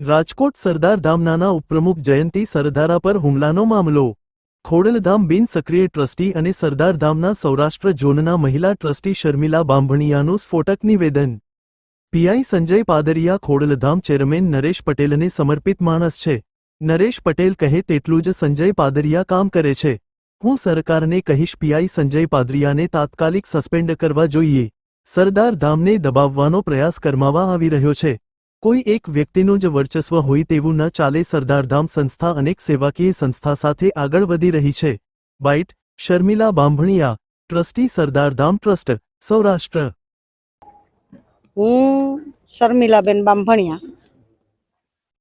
રાજકોટ સરદાર ધામનાના ઉપપ્રમુખ જયંતી સરદારા પર હુમલાનો મામલો. ખોડલધામ બિન સક્રિય ટ્રસ્ટી અને સરદારધામના સૌરાષ્ટ્ર ઝોનના મહિલા ટ્રસ્ટી શર્મિલા બાંભણિયાનું સ્ફોટક નિવેદન. પીઆઈ સંજય પાદરિયા ખોડલધામ ચેરમેન નરેશ પટેલને સમર્પિત માણસ છે. નરેશ પટેલ કહે તેટલું જ સંજય પાદરિયા કામ કરે છે. હું સરકારને કહીશ પીઆઈ સંજય પાદરિયાને તાત્કાલિક સસ્પેન્ડ કરવા જોઈએ. સરદારધામને દબાવવાનો પ્રયાસ કરમાવા આવી રહ્યો છે. કોઈ એક વ્યક્તિનું જ વર્ચસ્વ હોય તેવું ન ચાલે સરદારધામ સંસ્થા અનેક સેવાકીય સંસ્થા સાથે આગળ વધી રહી છે. Bite, Sharmila Bambhaniya, trustee Sardardham trust, Saurashtra. હું શર્મિલાબેન બાંભણિયા.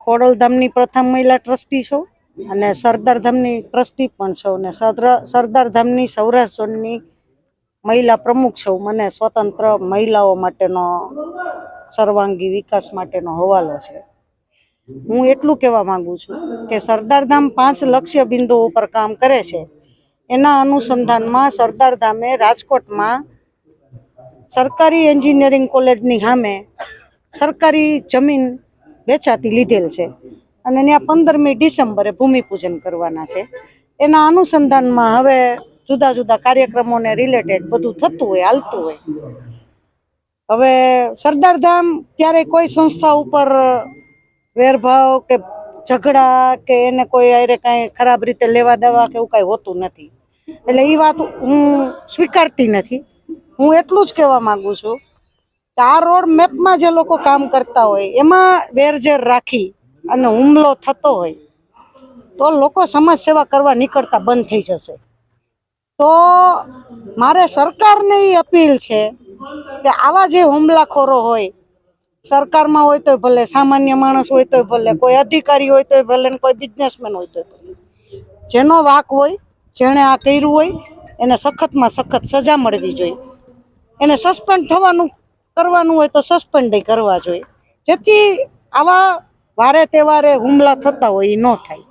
ખોડલધામની પ્રથમ મહિલા ટ્રસ્ટી છું અને સરદારધામની ટ્રસ્ટી પણ છું અને સરદાર સરદારધામની સૌરાષ્ટ્ર ઝોનની મહિલા પ્રમુખ છું. મને સ્વતંત્ર મહિલાઓ માટેનો સર્વાંગી વિકાસ માટેનો હવાલો છે. હું એટલું કહેવા માંગુ છું કે સરદારધામ પાંચ લક્ષ્ય બિંદુઓ ઉપર કામ કરે છે. એના અનુસંધાનમાં સરદારધામે રાજકોટમાં સરકારી એન્જિનિયરિંગ કોલેજની સામે સરકારી જમીન વેચાતી લીધેલ છે અને ત્યાં પંદરમી ડિસેમ્બરે ભૂમિપૂજન કરવાના છે. એના અનુસંધાનમાં હવે જુદા જુદા કાર્યક્રમોને રિલેટેડ બધું થતું હોય, હાલતું હોય. હવે સરદારધામ ત્યારે કોઈ સંસ્થા ઉપર વેરભાવ કે ઝઘડા કે એને કોઈ આરે કાંઈ ખરાબ રીતે લેવા દેવા કે એવું કાંઈ હોતું નથી. એટલે એ વાત હું સ્વીકારતી નથી. હું એટલું જ કહેવા માંગુ છું કે આ રોડ મેપમાં જે લોકો કામ કરતા હોય, એમાં વેરઝેર રાખી અને હુમલો થતો હોય, તો લોકો સમાજ સેવા કરવા નીકળતા બંધ થઈ જશે. તો મારે સરકારને એ અપીલ છે કે આવા જે હુમલાખોરો હોય, સરકારમાં હોય તોય ભલે, સામાન્ય માણસ હોય તોય ભલે, કોઈ અધિકારી હોય તોય ભલે ને કોઈ બિઝનેસમેન હોય તો ભલે. જેનો વાક હોય, જેણે આ કર્યું હોય, એને સખતમાં સખત સજા મળવી જોઈએ. એને સસ્પેન્ડ થવાનું, કરવાનું હોય તો સસ્પેન્ડ કરવા જોઈએ. જેથી આવા વારે તહેવારે હુમલા થતા હોય એ ન થાય.